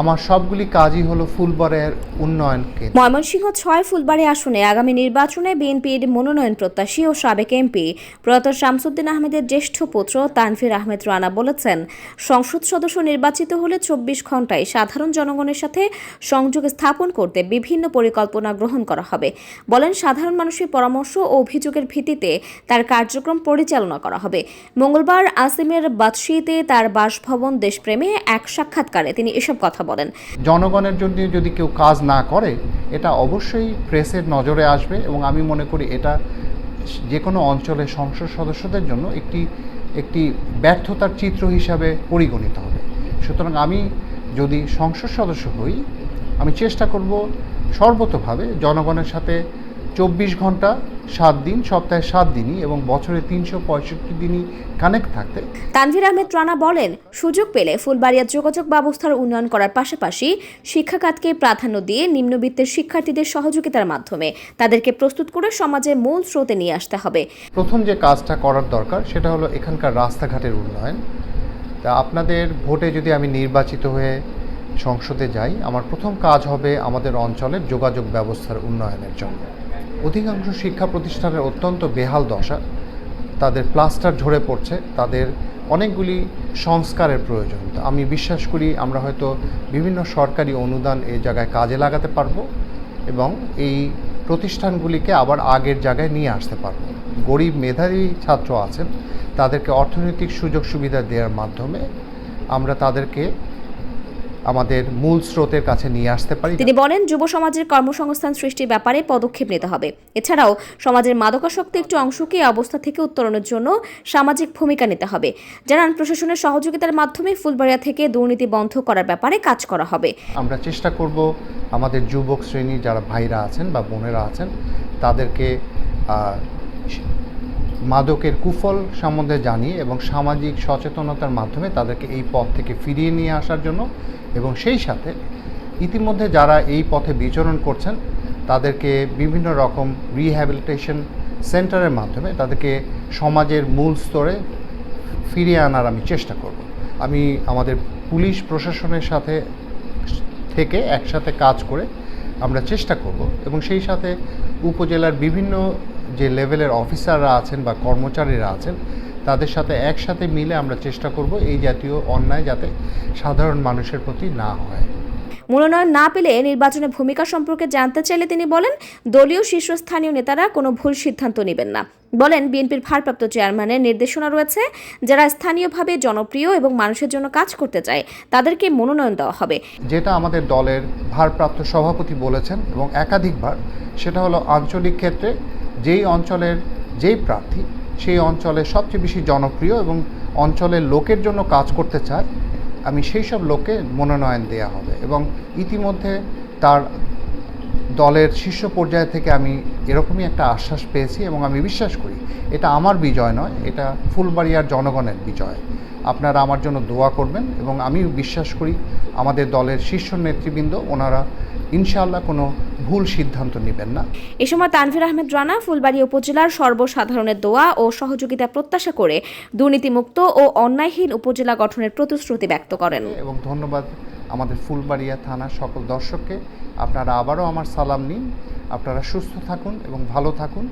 আমার সবগুলি কাজই হলো ফুলবাড়িয়ার উন্নয়নকে। ময়মনসিংহ ছয় ফুলবাড়ি আসনে আগামী নির্বাচনে বিএনপির মনোনয়ন প্রত্যাশী ও সাবেক এমপি প্রয়াত শামসুদ্দিন আহমেদের জ্যেষ্ঠ পুত্র তানভীর আহমেদ রানা বলেছেন, সংসদ সদস্য নির্বাচিত হলে চব্বিশ ঘন্টায় সাধারণ জনগণের সাথে সংযোগ স্থাপন করতে বিভিন্ন পরিকল্পনা গ্রহণ করা হবে। বলেন, সাধারণ মানুষের পরামর্শ ও অভিযোগের ভিত্তিতে তার কার্যক্রম পরিচালনা করা হবে। মঙ্গলবার আসিমের বাদশিতে তার বাসভবন দেশপ্রেমে এক সাক্ষাৎকারে তিনি এসব কথা বলেন। জনগণের জন্য যদি কেউ কাজ না করে, এটা অবশ্যই প্রেসের নজরে আসবে এবং আমি মনে করি এটা যে কোনো অঞ্চলের সংসদ সদস্যদের জন্য একটি একটি ব্যর্থতার চিত্র হিসাবে পরিগণিত হবে। সুতরাং আমি যদি সংসদ সদস্য হই, আমি চেষ্টা করব সর্বতভাবে জনগণের সাথে চব্বিশ ঘণ্টা সাত দিন সপ্তাহে সাত দিনই এবং বছরে তিনশো পঁয়ষট্টি দিনই কানেক্ট থাকতে। তানভীর আহমেদ রানা বলেন সুযোগ পেলে ফুলবাড়িয়ার যোগাযোগ ব্যবস্থার উন্নয়ন করার পাশাপাশি শিক্ষা খাতকে প্রাধান্য দিয়ে নিম্নবিত্তের শিক্ষার্থীদের সহযোগিতার মাধ্যমে তাদেরকে প্রস্তুত করে সমাজে মূল স্রোতে নিয়ে আসতে হবে। প্রথম যে কাজটা করার দরকার সেটা হলো এখানকার রাস্তাঘাটের উন্নয়ন। তা আপনাদের ভোটে যদি আমি নির্বাচিত হয়ে সংসদে যাই আমার প্রথম কাজ হবে আমাদের অঞ্চলের যোগাযোগ ব্যবস্থার উন্নয়নের জন্য। অধিকাংশ শিক্ষা প্রতিষ্ঠানের অত্যন্ত বেহাল দশা। তাদের প্লাস্টার ঝরে পড়ছে, তাদের অনেকগুলি সংস্কারের প্রয়োজন। আমি বিশ্বাস করি আমরা হয়তো বিভিন্ন সরকারি অনুদান এই জায়গায় কাজে লাগাতে পারব এবং এই প্রতিষ্ঠানগুলিকে আবার আগের জায়গায় নিয়ে আসতে পারব। গরিব মেধাবী ছাত্র আছেন, তাদেরকে অর্থনৈতিক সুযোগ সুবিধা দেওয়ার মাধ্যমে আমরা তাদেরকে আমাদের মূল স্রোতের কাছে নিয়ে আসতে পারি। তিনি বলেন যুব সমাজের কর্মসংস্থান সৃষ্টির ব্যাপারে পদক্ষেপ নিতে হবে। এছাড়াও সমাজের মাদকাসক্ত একটি অংশকে অবস্থা থেকে উত্তরণের জন্য সামাজিক ভূমিকা নিতে হবে। জানান প্রশাসনের সহযোগিতার মাধ্যমে ফুলবাড়িয়া থেকে দুর্নীতি বন্ধ করার ব্যাপারে কাজ করা হবে। আমরা চেষ্টা করব আমাদের যুবক শ্রেণি যারা ভাইরা আছেন বা বোনেরা আছেন তাদেরকে মাদকের কুফল সম্বন্ধে জানিয়ে এবং সামাজিক সচেতনতার মাধ্যমে তাদেরকে এই পথ থেকে ফিরিয়ে নিয়ে আসার জন্য এবং সেই সাথে ইতিমধ্যে যারা এই পথে বিচরণ করছেন, তাদেরকে বিভিন্ন রকম রিহ্যাবিলিটেশন সেন্টারের মাধ্যমে তাদেরকে সমাজের মূল স্তরে ফিরিয়ে আনার আমি চেষ্টা করব। আমি আমাদের পুলিশ প্রশাসনের সাথে থেকে একসাথে কাজ করে আমরা চেষ্টা করব এবং সেই সাথে উপজেলার বিভিন্ন যে লেভেলের অফিসাররা আছেন বা কর্মচারীরা আছেন তাদের সাথে একসাথে মিলে আমরা চেষ্টা করব এই জাতীয় অন্যায় যাতে সাধারণ মানুষের প্রতি না হয়। মনোনয়ন না পেলে নির্বাচনের ভূমিকা সম্পর্কে জানতে চাইলে তিনি বলেন দলীয় শীর্ষস্থানীয় নেতারা কোনো ভুল সিদ্ধান্ত নেবেন না। বলেন বিএনপির ভারপ্রাপ্ত চেয়ারম্যানের নির্দেশনা রয়েছে যারা স্থানীয়ভাবে জনপ্রিয় এবং মানুষের জন্য কাজ করতে চায় তাদেরকে মনোনয়ন দেওয়া হবে। যেটা আমাদের দলের ভারপ্রাপ্ত সভাপতি বলেছেন এবং একাধিকবার সেটা হলো আঞ্চলিক ক্ষেত্রে যেই অঞ্চলের যেই প্রার্থী, সেই অঞ্চলের সবচেয়ে বেশি জনপ্রিয় এবং অঞ্চলের লোকের জন্য কাজ করতে চায়, আমি সেই সব লোককে মনোনয়ন দেওয়া হবে। এবং ইতিমধ্যে তার দলের শীর্ষ পর্যায় থেকে আমি এরকমই একটা আশ্বাস পেয়েছি এবং আমি বিশ্বাস করি, এটা আমার বিজয় নয়, এটা ফুলবাড়িয়ার জনগণের বিজয়। আপনারা আমার জন্য দোয়া করবেন এবং আমি বিশ্বাস করি আমাদের দলের শীর্ষ নেতৃবৃন্দ, ওনারা ইনশাআল্লাহ কোনো ভুল সিদ্ধান্ত নেবেন না। এ সময় তানভীর আহমেদ রানা ফুলবাড়ী উপজেলার সর্বসাধারণের দোয়া ও সহযোগিতা প্রত্যাশা করে দুর্নীতিমুক্ত ও অন্যায়হীন উপজেলা গঠনের প্রতিশ্রুতি ব্যক্ত করেন। এবং ধন্যবাদ আমাদের ফুলবাড়িয়া থানার সকল দর্শককে। আপনারা আবারও আমার সালাম নিন। আপনারা সুস্থ থাকুন এবং ভালো থাকুন।